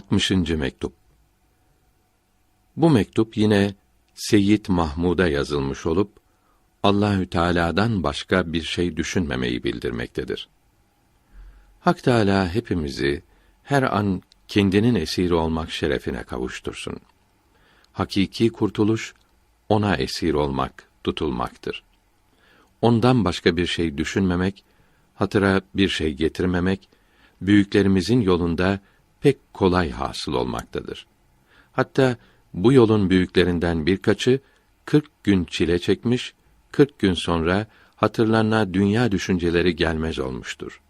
60. mektup. Bu mektup yine Seyyid Mahmud'a yazılmış olup Allahü Teala'dan başka bir şey düşünmemeyi bildirmektedir. Hak Teala hepimizi her an kendinin esiri olmak şerefine kavuştursun. Hakiki kurtuluş ona esir olmak, tutulmaktır. Ondan başka bir şey düşünmemek, hatıra bir şey getirmemek, büyüklerimizin yolunda pek kolay hasıl olmaktadır. Hatta bu yolun büyüklerinden birkaçı 40 gün çile çekmiş, 40 gün sonra hatırlarına dünya düşünceleri gelmez olmuştur.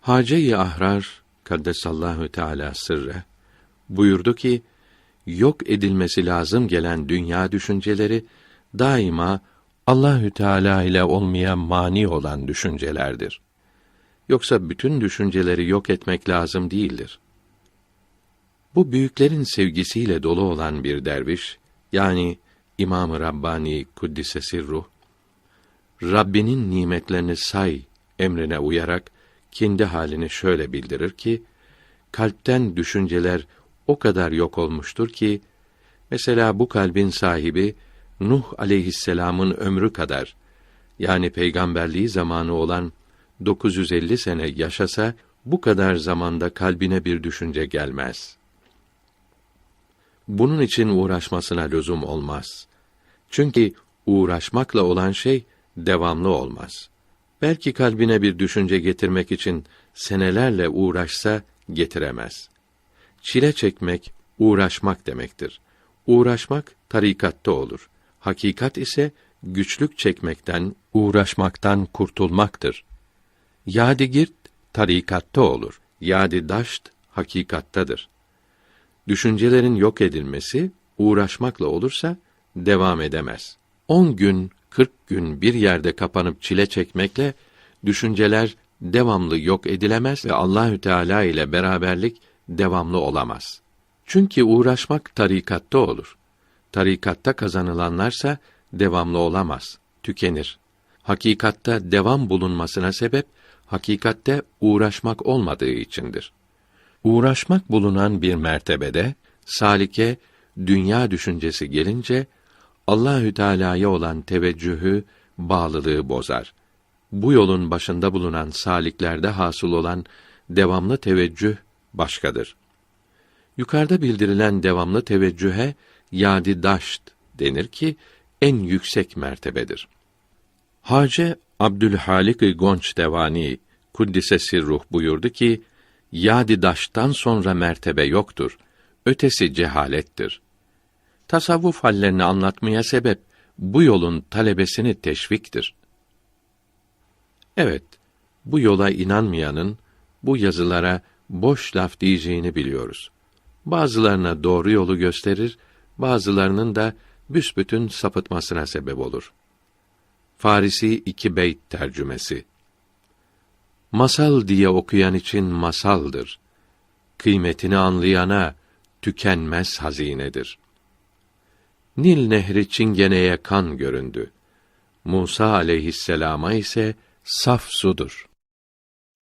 Hace-i Ahrar kaddesallahu teala sırre buyurdu ki yok edilmesi lazım gelen dünya düşünceleri daima Allahü Teala ile olmaya mani olan düşüncelerdir. Yoksa bütün düşünceleri yok etmek lazım değildir. Bu büyüklerin sevgisiyle dolu olan bir derviş, yani İmam-ı Rabbani Kuddise Sirruh, Rabbinin nimetlerini say emrine uyarak kendi halini şöyle bildirir ki, kalpten düşünceler o kadar yok olmuştur ki, mesela bu kalbin sahibi, Nuh aleyhisselamın ömrü kadar, yani peygamberliği zamanı olan 950 sene yaşasa, bu kadar zamanda kalbine bir düşünce gelmez. Bunun için uğraşmasına lüzum olmaz. Çünkü uğraşmakla olan şey devamlı olmaz. Belki kalbine bir düşünce getirmek için senelerle uğraşsa getiremez. Çile çekmek uğraşmak demektir. Uğraşmak tarikatta olur. Hakikat ise güçlük çekmekten, uğraşmaktan kurtulmaktır. Yadigirt tarikatta olur. Yadi daşt hakikattadır. Düşüncelerin yok edilmesi uğraşmakla olursa devam edemez. On gün, kırk gün bir yerde kapanıp çile çekmekle düşünceler devamlı yok edilemez ve Allahü Teala ile beraberlik devamlı olamaz. Çünkü uğraşmak tarikatta olur. Tarikatta kazanılanlarsa devamlı olamaz, tükenir. Hakikatta devam bulunmasına sebep hakikatte uğraşmak olmadığı içindir. Uğraşmak bulunan bir mertebede salike dünya düşüncesi gelince Allahü Teala'ya olan teveccühü, bağlılığı bozar. Bu yolun başında bulunan saliklerde hasıl olan devamlı teveccüh başkadır. Yukarıda bildirilen devamlı teveccühe yadi daşt denir ki en yüksek mertebedir. Hace Abdülhalik Gonç Devani kuddise sirruh buyurdu ki yadi daştan sonra mertebe yoktur. Ötesi cehalettir. Tasavvuf hallerini anlatmaya sebep bu yolun talebesini teşviktir. Evet, bu yola inanmayanın bu yazılara boş laf diyeceğini biliyoruz. Bazılarına doğru yolu gösterir, bazılarının da büsbütün sapıtmasına sebep olur. Farisi iki beyt tercümesi. Masal diye okuyan için masaldır. Kıymetini anlayana tükenmez hazinedir. Nil nehri çingeneye kan göründü. Musa aleyhisselama ise saf sudur.